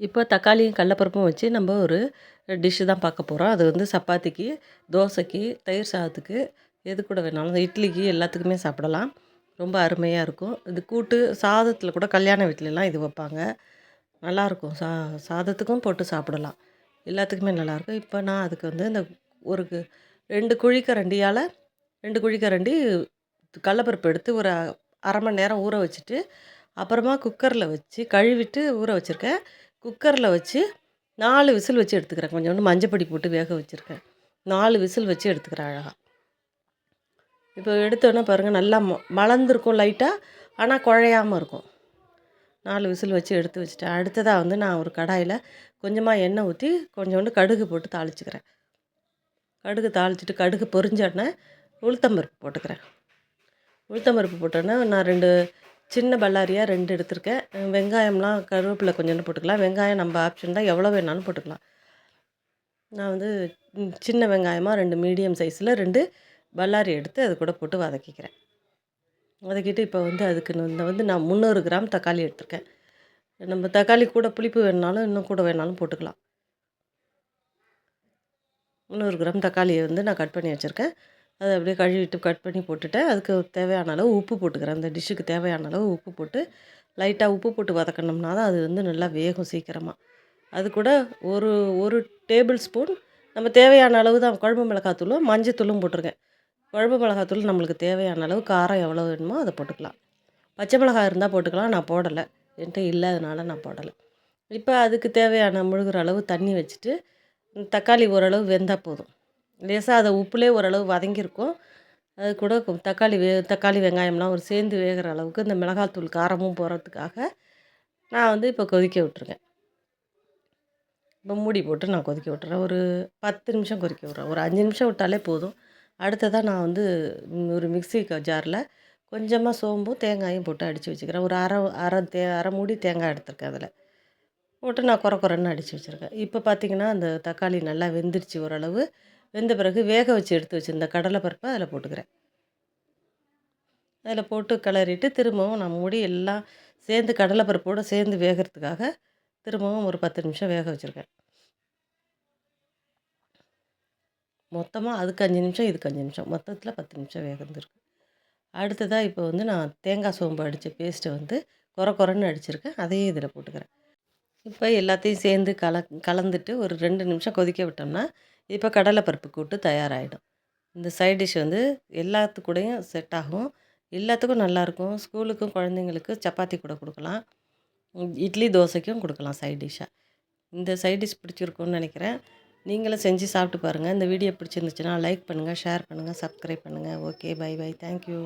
இப்போ தக்காளியும் கடலப்பருப்பும் வச்சு நம்ம ஒரு டிஷ்ஷு தான் பார்க்க போகிறோம் அது வந்து சப்பாத்திக்கு தோசைக்கு தயிர் சாதத்துக்கு எது கூட வேணாலும் இட்லிக்கு எல்லாத்துக்குமே சாப்பிடலாம். ரொம்ப அருமையாக இருக்கும். இது கூட்டு சாதத்தில் கூட கல்யாண வீட்லலாம் இது வைப்பாங்க. நல்லாயிருக்கும். சா சாதத்துக்கும் போட்டு சாப்பிடலாம். எல்லாத்துக்குமே நல்லாயிருக்கும். இப்போ நான் அதுக்கு வந்து இந்த ஒரு ரெண்டு குழிக்கரண்டியால் ரெண்டு குழிக்கரண்டி கடலப்பருப்பு எடுத்து ஒரு அரை மணி நேரம் ஊற வச்சுட்டு அப்புறமா குக்கரில் வச்சு கழுவிட்டு ஊற வச்சுருக்கேன். குக்கரில் வச்சு நாலு விசில் வச்சு எடுத்துக்கிறேன். கொஞ்சோண்டு மஞ்சப்பொடி போட்டு வேக வச்சுருக்கேன். நாலு விசில் வச்சு எடுத்துக்கிறேன் அழகாக இப்போ எடுத்தோன்னே பாருங்கள் நல்லா மலர்ந்துருக்கும் லைட்டாக ஆனால் குழையாமல் இருக்கும். நாலு விசில் வச்சு எடுத்து வச்சுட்டேன். அடுத்ததாக வந்து நான் ஒரு கடாயில் கொஞ்சமாக எண்ணெய் ஊற்றி கொஞ்சோண்டு கடுகு போட்டு தாளிச்சுக்கிறேன். கடுகு தாளிச்சிட்டு கடுகு பொரிஞ்சோடனே உளுத்தம்பருப்பு போட்டுக்கிறேன். உளுத்தம்பருப்பு போட்டோன்னே நான் ரெண்டு சின்ன பல்லாரியாக ரெண்டு எடுத்திருக்கேன். வெங்காயம்லாம் கருவேப்பிலை கொஞ்சோண்டு போட்டுக்கலாம். வெங்காயம் நம்ம ஆப்ஷன் தான். எவ்வளோ வேணாலும் போட்டுக்கலாம். நான் வந்து சின்ன வெங்காயமாக ரெண்டு மீடியம் சைஸில் ரெண்டு பல்லாரி எடுத்து அது கூட போட்டு வதக்கிக்கிறேன். வதக்கிட்டு இப்போ வந்து அதுக்கு இந்த வந்து நான் முந்நூறு கிராம் தக்காளி எடுத்திருக்கேன். நம்ம தக்காளி கூட புளிப்பு வேணுனாலும் இன்னும் கூட வேணாலும் போட்டுக்கலாம். முந்நூறு கிராம் தக்காளியை வந்து நான் கட் பண்ணி வச்சுருக்கேன். அதை அப்படியே கழுவிட்டு கட் பண்ணி போட்டுட்டேன் அதுக்கு தேவையான அளவு உப்பு போட்டுக்கிறேன். அந்த டிஷ்ஷுக்கு தேவையான அளவு உப்பு போட்டு லைட்டாக உப்பு போட்டு வதக்கணும்னா தான் அது வந்து நல்லா வேகும் சீக்கிரமாக அது கூட ஒரு ஒரு டேபிள் ஸ்பூன் நம்ம தேவையான அளவு தான் குழம்பு மிளகாத்தூளும் மஞ்சத்தூளும் போட்டிருக்கேன். குழம்பு மிளகாத்தூள் நம்மளுக்கு தேவையான அளவு காரம் எவ்வளோ வேணுமோ அதை போட்டுக்கலாம். பச்சை மிளகாய் இருந்தால் போட்டுக்கலாம் நான் போடலை. என்கிட்ட இல்லாதனால நான் போடலை. இப்போ அதுக்கு தேவையான முழுகிற அளவு தண்ணி வச்சுட்டு தக்காளி ஓரளவு வெந்தால் போதும். லேசாக அதை உப்புலேயே ஓரளவு வதங்கியிருக்கும். அது கூட தக்காளி வே தக்காளி வெங்காயம்லாம் ஒரு சேர்ந்து வேகிற அளவுக்கு இந்த மிளகாத்தூள் காரமும் போகிறதுக்காக நான் வந்து இப்போ கொதிக்க விட்டுருக்கேன். இப்போ மூடி போட்டு நான் கொதிக்க விட்டுறேன். ஒரு பத்து நிமிஷம் கொதிக்க விட்றேன். ஒரு அஞ்சு நிமிஷம் விட்டாலே போதும். அடுத்ததாக நான் வந்து ஒரு மிக்ஸி ஜாரில் கொஞ்சமாக சோம்பும் தேங்காயும் போட்டு அடித்து வச்சுக்கிறேன். ஒரு அரை அரை தே அரை மூடி தேங்காய் எடுத்திருக்கேன் அதில். போட்டு நான் குறை குறைன்னு அடித்து வச்சுருக்கேன். இப்போ பார்த்தீங்கன்னா அந்த தக்காளி நல்லா வெந்துருச்சு ஓரளவு. வெந்த பிறகு வேக வச்சு எடுத்து வச்சிருந்த கடலை பருப்பை அதில் போட்டுக்கிறேன். அதில் போட்டு கிளறிட்டு திரும்பவும் நான் மூடி எல்லாம் சேர்ந்து கடலை பருப்போடு சேர்ந்து வேகிறதுக்காக திரும்பவும் ஒரு பத்து நிமிஷம் வேக வச்சுருக்கேன். மொத்தமாக அதுக்கு அஞ்சு நிமிஷம் இதுக்கு அஞ்சு நிமிஷம். மொத்தத்தில் பத்து நிமிஷம் வேகந்துருக்கு அடுத்ததாக இப்போ வந்து நான் தேங்காய் சோம்பு அடித்த பேஸ்ட்டை வந்து குறை குறைன்னு அடிச்சிருக்கேன். அதையும் இதில் போட்டுக்கிறேன். இப்போ எல்லாத்தையும் சேர்ந்து கல கலந்துட்டு ஒரு ரெண்டு நிமிஷம் கொதிக்க விட்டோம்னா இப்போ கடலைப்பருப்பு கூட்டு தயாராகிடும் இந்த சைட் டிஷ் வந்து எல்லாத்துக்கூடையும் செட் ஆகும். எல்லாத்துக்கும் நல்லாயிருக்கும். ஸ்கூலுக்கும் குழந்தைங்களுக்கு சப்பாத்தி கூட கொடுக்கலாம். இட்லி தோசைக்கும் கொடுக்கலாம் சைட் டிஷ்ஷாக இந்த சைட் டிஷ் பிடிச்சிருக்கும்னு நினைக்கிறேன். நீங்களும் செஞ்சு சாப்பிட்டு பாருங்கள் இந்த வீடியோ பிடிச்சிருந்துச்சுன்னா லைக் பண்ணுங்கள் ஷேர் பண்ணுங்கள் சப்ஸ்கிரைப் பண்ணுங்கள் ஓகே பை பை. தேங்க்யூ.